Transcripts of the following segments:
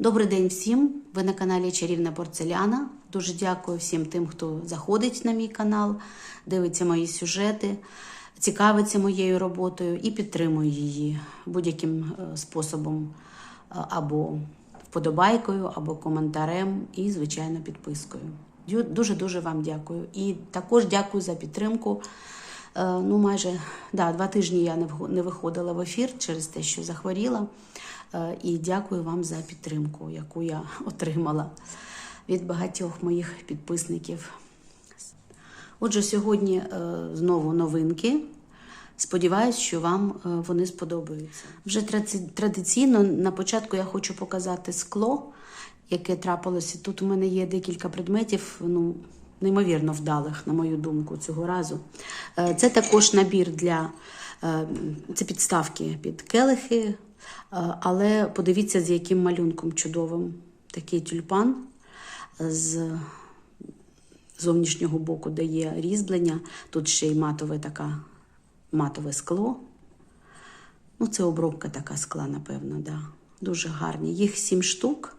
Добрий день всім! Ви на каналі Чарівна Порцеляна. Дуже дякую всім тим, хто заходить на мій канал, дивиться мої сюжети, цікавиться моєю роботою і підтримує її будь-яким е, способом е, або вподобайкою, або коментарем, і, звичайно, підпискою. Дуже дуже вам дякую. І також дякую за підтримку. Е, Ну, майже да, два тижні я не виходила в ефір через те, що захворіла. Е, І дякую вам за підтримку, яку я отримала від багатьох моїх підписників. Отже, сьогодні е, знову новинки. Сподіваюсь, що вам вони сподобаються. Вже традиційно на початку я хочу показати скло, яке трапилося. Тут у мене є декілька предметів, ну, неймовірно вдалих, на мою думку, цього разу. Е, Це також набір для е, це підставки під келихи, е, але подивіться, з яким малюнком чудовим. Такий тюльпан з зовнішнього боку дає різьблення. Тут ще й матове така, матове скло. Ну, це обробка така скла, напевно, да. Дуже гарні. Їх сім штук.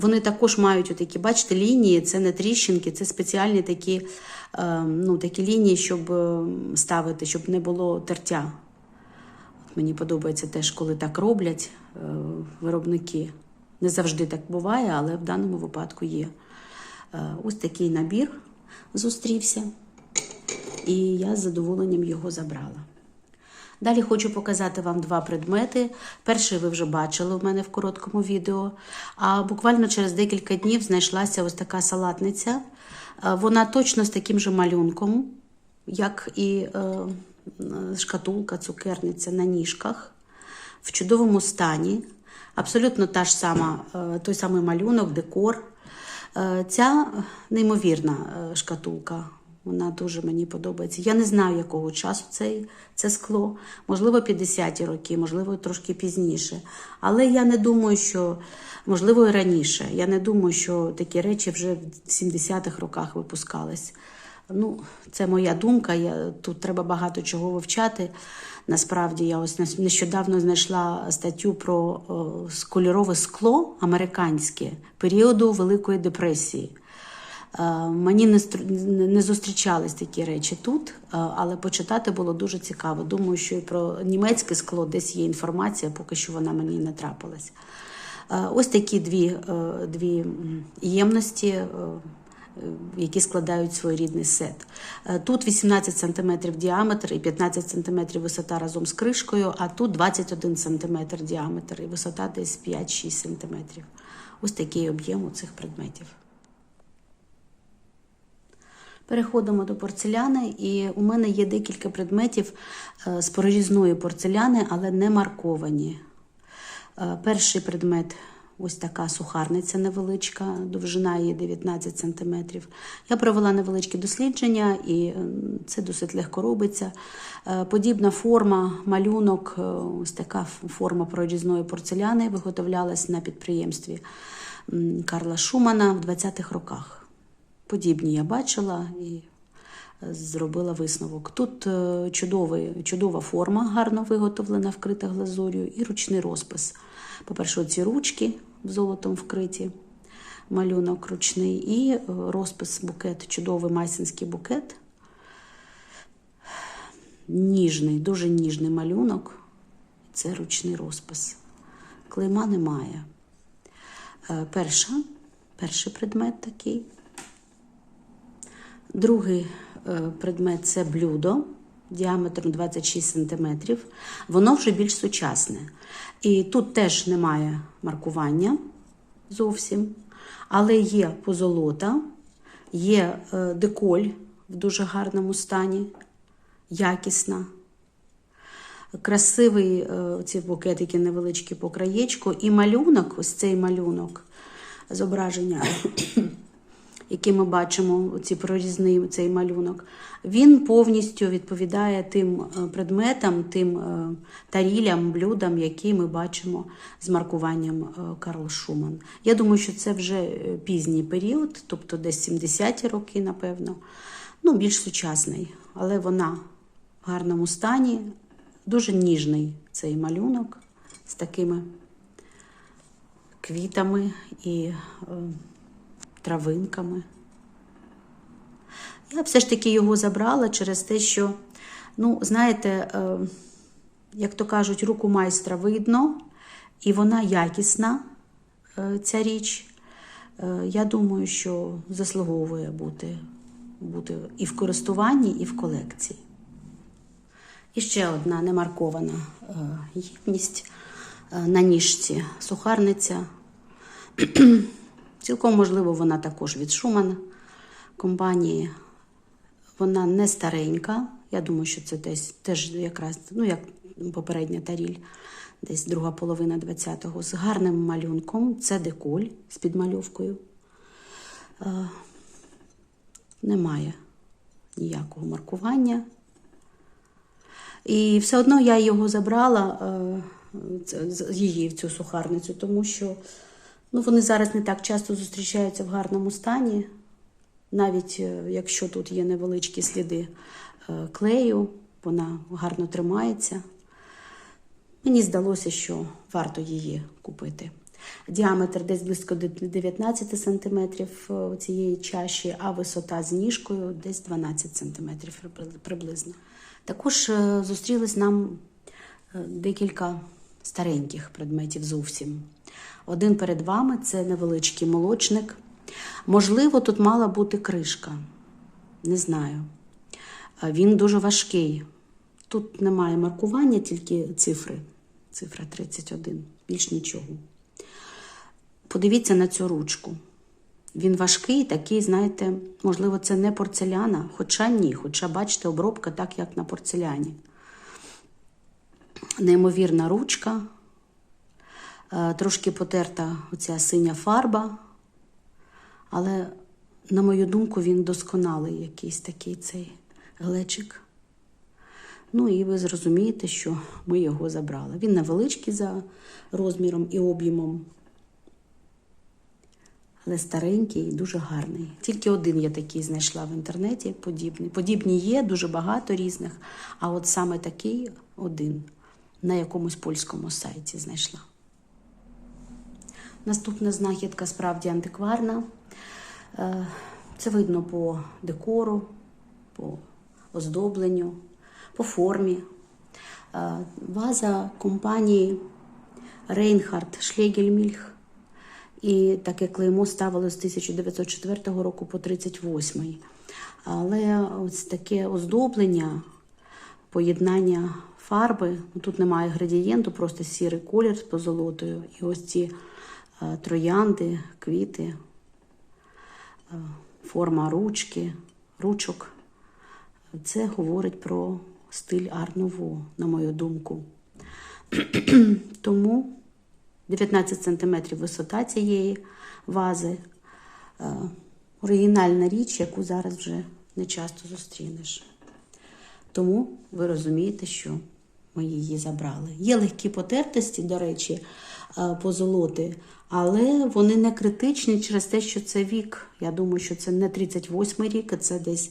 Вони також мають отакі, бачите, лінії, це не тріщинки, це спеціальні такі, е, ну, такі лінії, щоб е, ставити, щоб не було тертя. От мені подобається теж, коли так роблять е, виробники. Не завжди так буває, але в даному випадку є. Е, Ось такий набір зустрівся, і я з задоволенням його забрала. Далі хочу показати вам два предмети. Перший ви вже бачили в мене в короткому відео. А буквально через декілька днів знайшлася ось така салатниця. Е, Вона точно з таким же малюнком, як і е, шкатулка, цукерниця на ніжках, в чудовому стані. Абсолютно та ж сама, е, той самий малюнок, декор. Ця неймовірна шкатулка. Вона дуже мені подобається. Я не знаю, якого часу цей, це скло. Можливо, 50-ті роки, можливо, трошки пізніше. Але я не думаю, що можливо і раніше. Я не думаю, що такі речі вже в 70-х роках випускались. Ну, це моя думка. Я, тут треба багато чого вивчати. Насправді, я ось нещодавно знайшла статтю про о, кольорове скло американське періоду Великої депресії. Е, Мені не, не- зустрічались такі речі тут, е, але почитати було дуже цікаво. Думаю, що і про німецьке скло десь є інформація, поки що вона мені не трапилась. Е, Ось такі дві, дві ємності, які складають своєрідний сет. Тут 18 см діаметр і 15 см висота разом з кришкою, а тут 21 см діаметр і висота десь 5-6 см. Ось такий об'єм у цих предметів. Переходимо до порцеляни, і у мене є декілька предметів е, з прорізної порцеляни, але не марковані. Е, Перший предмет ось така сухарниця невеличка, довжина її 19 см. Я провела невеличкі дослідження, і е, це досить легко робиться. Подібна форма, малюнок, ось така форма прорізної порцеляни виготовлялась на підприємстві Карла Шумана в 20-х роках. Подібні я бачила і зробила висновок. Тут е, чудовий, чудова форма, гарно виготовлена, вкрита глазур'ю, і ручний розпис. По-перше, ці ручки золотом вкриті, малюнок ручний, і е, розпис букет, чудовий майсинський букет. Ніжний, дуже ніжний малюнок. Це ручний розпис. Клейма немає. Е, Перша, перший предмет такий. Другий е, предмет це блюдо діаметром 26 см. Воно вже більш сучасне. І тут теж немає маркування зовсім, але є позолота, є е, деколь в дуже гарному стані, якісна. Красивий е, ці букетики невеличкі по краєчку, і малюнок, ось цей малюнок, зображення який ми бачимо, ці прорізний цей малюнок, він повністю відповідає тим е, предметам, тим е, тарілям, блюдам, які ми бачимо з маркуванням е, Карл Шуман. Я думаю, що це вже пізній період, тобто десь 70-ті роки, напевно, ну, більш сучасний, але вона в гарному стані, дуже ніжний цей малюнок з такими квітами і травинками. Я все ж таки його забрала через те, що, ну, знаєте, е, як то кажуть, руку майстра видно, і вона якісна, е, ця річ. Е, Я думаю, що заслуговує бути, бути і в користуванні, і в колекції. І ще одна немаркована ємність на ніжці сухарниця. Цілком можливо, вона також від Шуман компанії. Вона не старенька. Я думаю, що це десь теж якраз, ну як попередня таріль, десь друга половина 20-го, з гарним малюнком. Це деколь з підмальовкою. Е, немає ніякого маркування. І все одно я його забрала, е, її в цю сухарницю, тому що ну, вони зараз не так часто зустрічаються в гарному стані. Навіть е, якщо тут є невеличкі сліди е, клею, вона гарно тримається. Мені здалося, що варто її купити. Діаметр десь близько 19 см цієї чаші, а висота з ніжкою десь 12 см приблизно. Також е, зустрілись нам е, декілька стареньких предметів зовсім. Один перед вами це невеличкий молочник. Можливо, тут мала бути кришка. Не знаю. Він дуже важкий. Тут немає маркування, тільки цифри. Цифра 31, більш нічого. Подивіться на цю ручку. Він важкий, такий, знаєте, можливо, це не порцеляна, хоча ні, хоча, бачите, обробка так, як на порцеляні. Неймовірна ручка, е, трошки потерта оця синя фарба, але, на мою думку, він досконалий якийсь такий цей глечик. Ну і ви зрозумієте, що ми його забрали. Він невеличкий за розміром і об'ємом, але старенький і дуже гарний. Тільки один я такий знайшла в інтернеті, подібний. Подібні є дуже багато різних, а от саме такий один на якомусь польському сайті знайшла. Наступна знахідка справді антикварна. Е, Це видно по декору, по оздобленню, по формі. Е, Ваза компанії Рейнхард Шлегельмільх. І таке клеймо ставили з 1904 року по 38. Але ось таке оздоблення, поєднання фарби, ну, тут немає градієнту, просто сірий колір з позолотою. І ось ці троянди, квіти, е, форма ручки, ручок. Це говорить про стиль Ар-Нуво, на мою думку. Тому 19 см висота цієї вази. Е, Оригінальна річ, яку зараз вже не часто зустрінеш. Тому ви розумієте, що ми її забрали. Є легкі потертості, до речі, е, позолоти, але вони не критичні через те, що це вік. Я думаю, що це не 38 рік, а це десь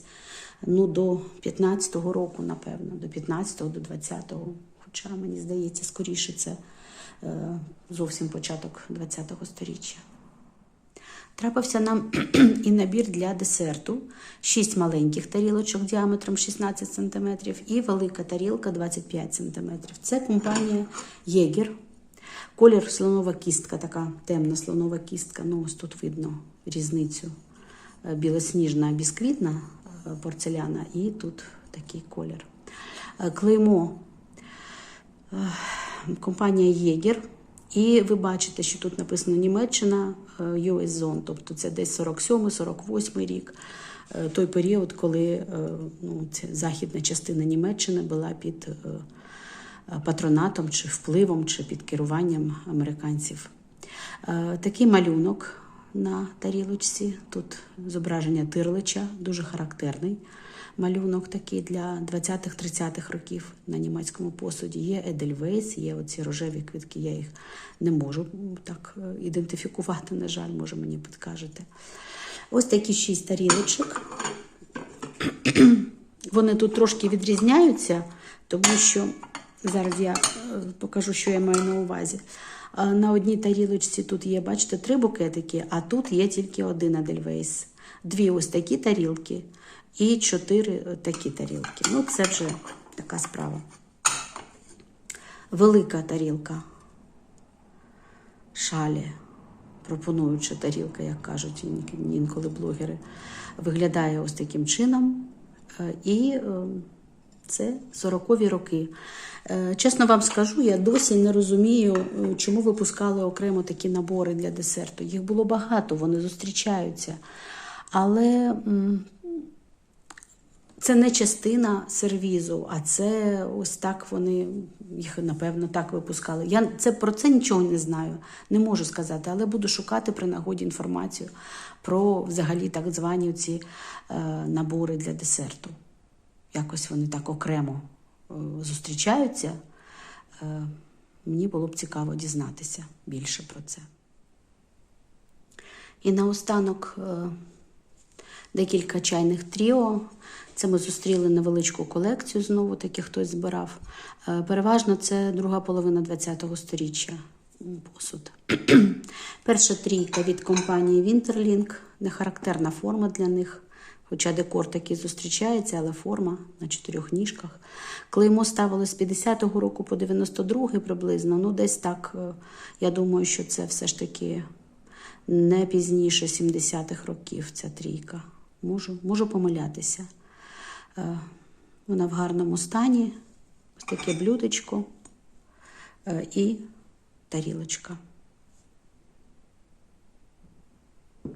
ну, до 15-го року, напевно, до 15-го, до 20-го. Хоча, мені здається, скоріше це е, зовсім початок 20-го сторіччя. Трапився нам і набір для десерту. Шість маленьких тарілочок діаметром 16 см і велика тарілка 25 см. Це компанія Єгер. Колір слонова кістка, така темна слонова кістка. Ну, ось тут видно різницю. Е, Білосніжна бісквітна е, порцеляна і тут такий колір. Е, Клеймо компанія Єгер. І ви бачите, що тут написано Німеччина US Zone, тобто це десь 47-48 рік, той період, коли ну, ця західна частина Німеччини була під патронатом чи впливом, чи під керуванням американців. Е, Такий малюнок на тарілочці. Тут зображення тирлича, дуже характерний малюнок такий для 20-30-х років на німецькому посуді. Є Едельвейс, є оці рожеві квітки, я їх не можу так е, ідентифікувати, на жаль, може мені підкажете. Ось такі шість тарілочок. Вони тут трошки відрізняються, тому що Зараз я е, покажу, що я маю на увазі. Е, На одній тарілочці тут є, бачите, три букетики, а тут є тільки один Адельвейс. Дві ось такі тарілки і чотири е, такі тарілки. Ну, це вже така справа. Велика тарілка. Шалі. Пропонуюча тарілка, як кажуть інколи блогери, виглядає ось таким чином. І е, це 40-ві роки. Е, Чесно вам скажу, я досі не розумію, е, чому випускали окремо такі набори для десерту. Їх було багато, вони зустрічаються. Але це не частина сервізу, а це ось так вони їх, напевно, так випускали. Я це, про це нічого не знаю, не можу сказати, але буду шукати при нагоді інформацію про взагалі так звані ці е, набори для десерту. Якось вони так окремо е, зустрічаються. Е, мені було б цікаво дізнатися більше про це. І наостанок е, декілька чайних тріо. Це ми зустріли невеличку колекцію, знову таки хтось збирав. Переважно це друга половина ХХ століття посуд. Перша трійка від компанії Winterlink, не характерна форма для них. Хоча декор такий зустрічається, але форма на чотирьох ніжках. Клеймо ставилось з 50-го року по 92-й приблизно. Ну, десь так, е, я думаю, що це все ж таки не пізніше 70-х років ця трійка. Можу, можу помилятися. Е, Вона в гарному стані. Ось таке блюдечко е, і тарілочка.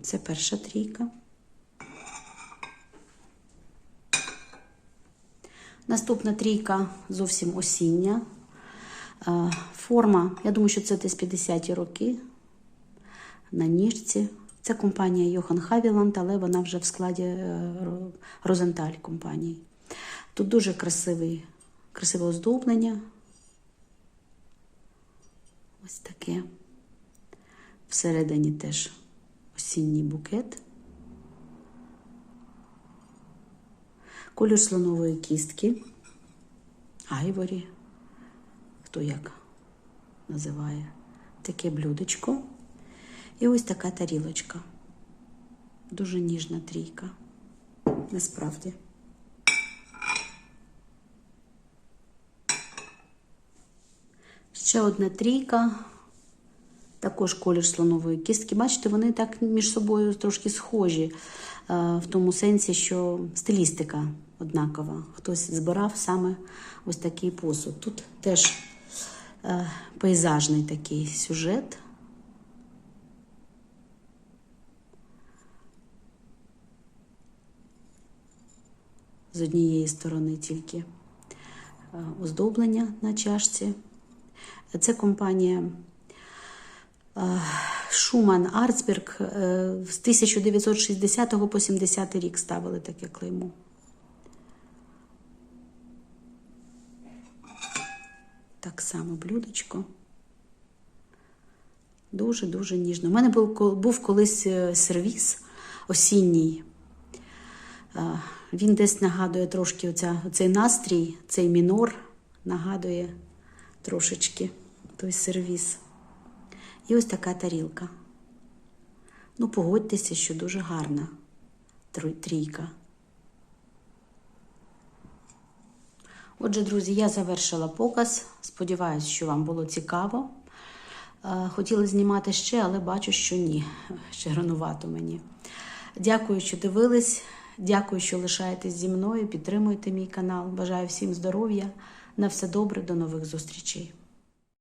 Це перша трійка. Наступна трійка зовсім осіння. Е, Форма, я думаю, що це десь 50-ті роки на ніжці. Це компанія Йохан Хавіланд, але вона вже в складі е, Розенталь компанії. Тут дуже красивий, красиве оздоблення. Ось таке. Всередині теж осінній букет. Колір слонової кістки. Айворі. Хто як називає таке блюдечко. І ось така тарілочка. Дуже ніжна трійка. Насправді. Ще одна трійка. Також колір слонової кістки. Бачите, вони так між собою трошки схожі, е, в тому сенсі, що стилістика однакова. Хтось збирав саме ось такий посуд. Тут теж е, пейзажний такий сюжет. З однієї сторони тільки е, оздоблення на чашці. Це компанія Шуман Арцберг е, з 1960 по 70 рік ставили таке клеймо. Так само блюдечко. Дуже-дуже ніжно. У мене був, був колись е, сервіс осінній. Е, Він десь нагадує трошки оця, цей настрій, цей мінор нагадує трошечки той сервіс. І ось така тарілка. Ну, погодьтеся, що дуже гарна трійка. Отже, друзі, я завершила показ. Сподіваюсь, що вам було цікаво. Хотіли Хотіла знімати ще, але бачу, що ні. Ще ранувато мені. Дякую, що дивились. Дякую, що лишаєтесь зі мною. Підтримуєте мій канал. Бажаю всім здоров'я. На все добре, до нових зустрічей.